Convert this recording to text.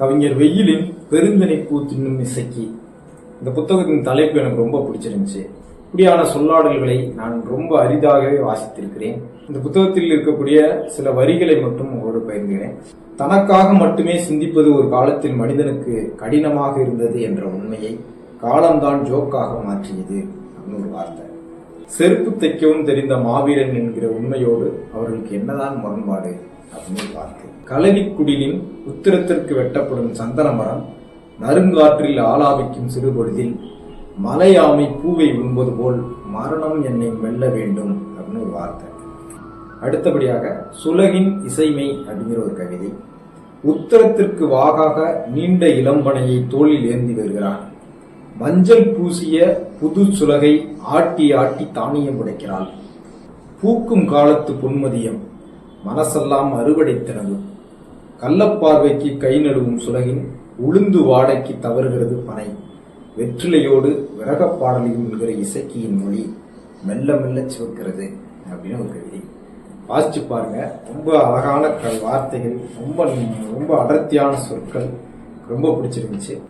கவிஞர் வெயிலின் பெருந்தனை பூ இசைக்கு. இந்த புத்தகத்தின் தலைப்பு எனக்கு ரொம்ப பிடிச்சிருந்துச்சு. இப்படியான சொல்லாடல்களை நான் ரொம்ப அரிதாகவே வாசித்திருக்கிறேன். இந்த புத்தகத்தில் இருக்கக்கூடிய சில வரிகளை மட்டும் உங்களோடு பகிர்கிறேன் தனக்காக மட்டுமே சிந்திப்பது ஒரு காலத்தில் மனிதனுக்கு கடினமாக இருந்தது என்ற உண்மையை காலம்தான் ஜோக்காக மாற்றியது. அப்படின்னு ஒரு வார்த்தை. செருப்பு தைக்கவும் தெரிந்த மாவீரன் என்கிற உண்மையோடு அவர்களுக்கு என்னதான் முரண்பாடு அப்படின்னு ஒரு வார்த்தை கலவிக்குடிலின் உத்திரத்திற்கு வெட்டப்படும் சந்தன மரம் நறுங்காற்றில் ஆளாவிக்கும் சிறுபொழுதில் மலையாமை பூவை உண்பது போல் மரணம் என்னை வெல்ல வேண்டும் அப்படின்னு ஒரு வார்த்தை. அடுத்தபடியாக சுலகின் இசைமை அப்படிங்கிற ஒரு கவிதை. உத்தரத்திற்கு வாகாக நீண்ட இளம்பனையை தோளில் ஏந்தி வருகிறான். மஞ்சள் பூசிய புது சுலகை ஆட்டி ஆட்டி தானியம் உடைக்கிறாள். பூக்கும் காலத்து பொன்மதியம் மனசெல்லாம் அறுவடை தினவு கள்ளப்பார்வைக்கு கை நடுவும் சுலகின் உளுந்து வாடைக்கு தவறுகிறது பனை. வெற்றிலையோடு விறகப்பாடலையும் என்கிற இசக்கியின் மொழி மெல்ல மெல்ல சிவக்கிறது அப்படின்னு ஒரு கவிதை. வாசிச்சு பாருங்க. ரொம்ப அழகான க- வார்த்தைகள் ரொம்ப ரொம்ப அடர்த்தியான சொற்கள் ரொம்ப பிடிச்சிருந்துச்சு.